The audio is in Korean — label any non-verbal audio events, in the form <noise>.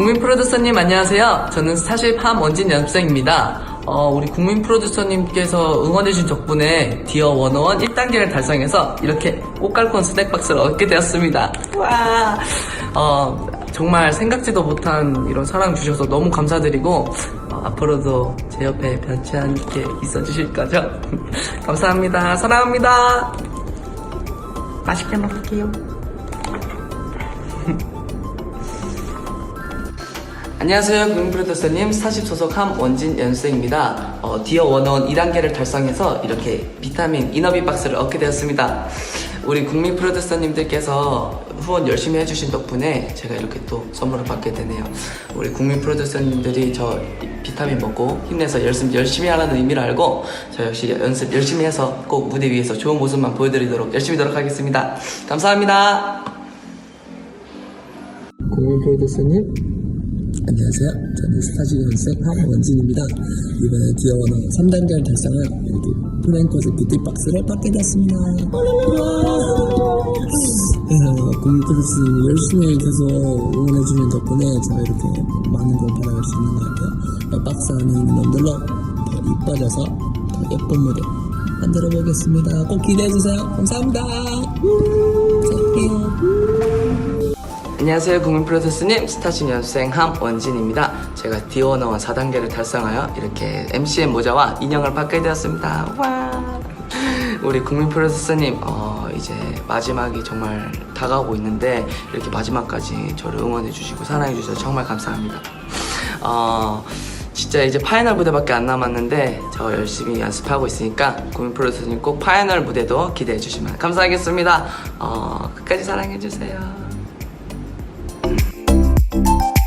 국민 프로듀서님 안녕하세요. 저는 스타쉽 함원진 연습생입니다. 어, 우리 국민 프로듀서님께서 응원해주신 덕분에 디어 101 1단계를 달성해서 이렇게 꽃갈콘 스낵박스를 얻게 되었습니다. 와, 어, 정말 생각지도 못한 이런 사랑 주셔서 너무 감사드리고 어, 앞으로도 제 옆에 변치 않게 있어주실 거죠? <laughs> 감사합니다. 사랑합니다. 맛있게 먹을게요. <laughs> 안녕하세요. 국민프로듀서님 스타쉽 소속 함원진 연수생입니다. 어, 디어 원어원 2단계를 달성해서 이렇게 비타민 이너비 박스를 얻게 되었습니다. 우리 국민 프로듀서님들께서 후원 열심히 해주신 덕분에 제가 이렇게 또 선물을 받게 되네요. 우리 국민 프로듀서님들이 저 비타민 먹고 힘내서 열심히, 열심히 하라는 의미를 알고 저 역시 연습 열심히 해서 꼭 무대 위에서 좋은 모습만 보여드리도록 열심히 노력하겠습니다. 감사합니다. 국민 프로듀서님 안녕하세요. 저는 스타즈 연습생 함원진입니다. 이번에 디어원어 3단계를 달성한 이렇게 프랭커즈 뷰티박스를 받게 되었습니다. 국민 프로듀스님이 열심히 계속 응원해주는 덕분에 제가 이렇게 많은 걸 받아갈 수 있는 것 같아요. 박스 안에 있는 놈들로 더 이뻐져서 더 예쁜 무대 만들어 보겠습니다. 꼭 기대해주세요. 감사합니다. 사랑해요. 안녕하세요 국민 프로듀스님. 스타신 연수생 함원진입니다. 제가 디오너와 4단계를 달성하여 이렇게 MCM 모자와 인형을 받게 되었습니다. 와. 우리 국민 프로듀스님 어, 이제 마지막이 정말 다가오고 있는데 이렇게 마지막까지 저를 응원해 주시고 사랑해 주셔서 정말 감사합니다. 어, 진짜 이제 파이널 무대밖에 안 남았는데 저 열심히 연습하고 있으니까 국민 프로듀서님 꼭 파이널 무대도 기대해 주시면 감사하겠습니다. 어, 끝까지 사랑해 주세요 Música